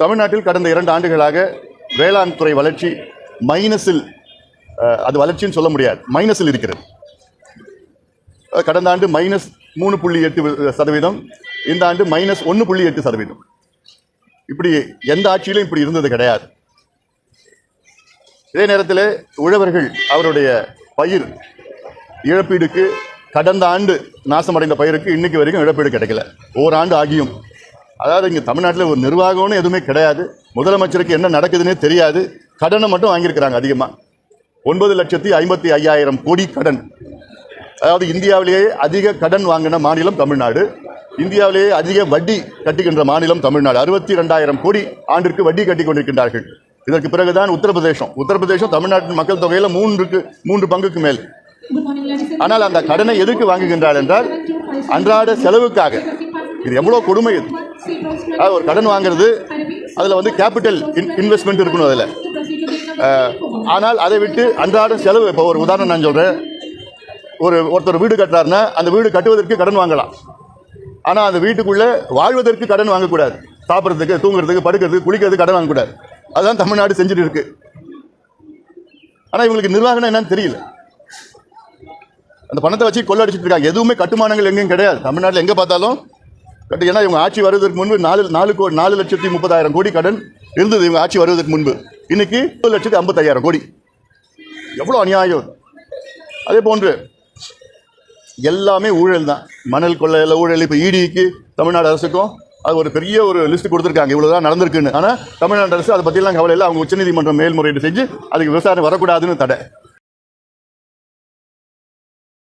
தமிழ்நாட்டில் கடந்த இரண்டு ஆண்டுகளாக வேளாண் துறை வளர்ச்சி மைனஸில் அது வளர்ச்சின்னு சொல்ல முடியாது. மைனஸில் இருக்கிறது. கடந்த ஆண்டு மைனஸ் மூணு புள்ளி எட்டு சதவீதம் இந்த ஆண்டு மைனஸ் ஒன்று புள்ளி எட்டு சதவீதம். இப்படி எந்த ஆட்சியிலும் இப்படி இருந்தது கிடையாது. இதே நேரத்தில் உழவர்கள் அவருடைய பயிர் இழப்பீடுக்கு கடந்த ஆண்டு நாசமடைந்த பயிருக்கு இன்னைக்கு வரைக்கும் இழப்பீடு கிடைக்கல. ஓராண்டு ஆகியும். அதாவது இங்கே தமிழ்நாட்டில் ஒரு நிர்வாகம்னு எதுவுமே கிடையாது. முதலமைச்சருக்கு என்ன நடக்குதுன்னே தெரியாது. கடனை மட்டும் வாங்கியிருக்கிறாங்க அதிகமாக ஒன்பது லட்சத்தி ஐம்பத்தி ஐயாயிரம் கோடி கடன். அதாவது இந்தியாவிலேயே அதிக கடன் வாங்கின மாநிலம் தமிழ்நாடு. இந்தியாவிலேயே அதிக வட்டி கட்டுகின்ற மாநிலம் தமிழ்நாடு. அறுபத்தி ரெண்டாயிரம் கோடி ஆண்டிற்கு வட்டி கட்டி கொண்டிருக்கின்றார்கள். இதற்கு பிறகுதான் உத்தரப்பிரதேசம். உத்தரப்பிரதேசம் தமிழ்நாட்டின் மக்கள் தொகையில் மூன்றுக்கு மூன்று பங்குக்கு மேல். ஆனால் அந்த கடனை எதுக்கு வாங்குகின்றார் என்றால் அன்றாட செலவுக்காக. இது எவ்வளோ கொடுமை இது. அதாவது ஒரு கடன் வாங்குறது அதில் வந்து கேபிட்டல் இன்வெஸ்ட்மெண்ட் இருக்கணும் அதில். ஆனால் அதை விட்டு அன்றாட செலவு இப்போ ஒரு உதாரணம் நான் சொல்கிறேன் ஒரு ஒருத்தர் வீடு கட்டுறாருன்னா அந்த வீடு கட்டுவதற்கு கடன் வாங்கலாம். ஆனால் அந்த வீட்டுக்குள்ளே வாழ்வதற்கு கடன் வாங்கக்கூடாது. சாப்பிட்றதுக்கு தூங்குறதுக்கு படுக்கிறதுக்கு குளிக்கிறதுக்கு கடன் வாங்கக்கூடாது. அதுதான் தமிழ்நாடு செஞ்சுட்டு இருக்கு. ஆனால் இவங்களுக்கு நிர்வாகம் என்னன்னு தெரியல. அந்த பணத்தை வச்சு கொள்ளடிச்சிட்டு இருக்காங்க. எதுவுமே கட்டுமானங்கள் எங்கேயும் கிடையாது. தமிழ்நாட்டில் எங்கே பார்த்தாலும் கட்டு ஏன்னா இவங்க ஆட்சி வருவதற்கு முன்பு நாலு நாலு கோ நாலு லட்சத்தி முப்பதாயிரம் கோடி கடன் இருந்தது இவங்க ஆட்சி வருவதற்கு முன்பு. இன்னைக்கு ஒரு லட்சத்தி ஐம்பத்தாயிரம் கோடி. எவ்வளோ அநியாயம். அதே போன்று எல்லாமே ஊழல் தான். மணல் கொள்ளையில் ஊழல். இப்போ இடிக்கு தமிழ்நாடு அரசுக்கும் அது ஒரு பெரிய ஒரு லிஸ்ட் கொடுத்துருக்காங்க. இவ்வளோ தான் நடந்திருக்குன்னு. ஆனால் தமிழ்நாடு அரசு அதை பற்றிலாம் கவலை இல்லை. அவங்க உச்சநீதிமன்றம் மேல்முறையீடு செஞ்சு அதுக்கு விசாரணை வரக்கூடாதுன்னு தடை.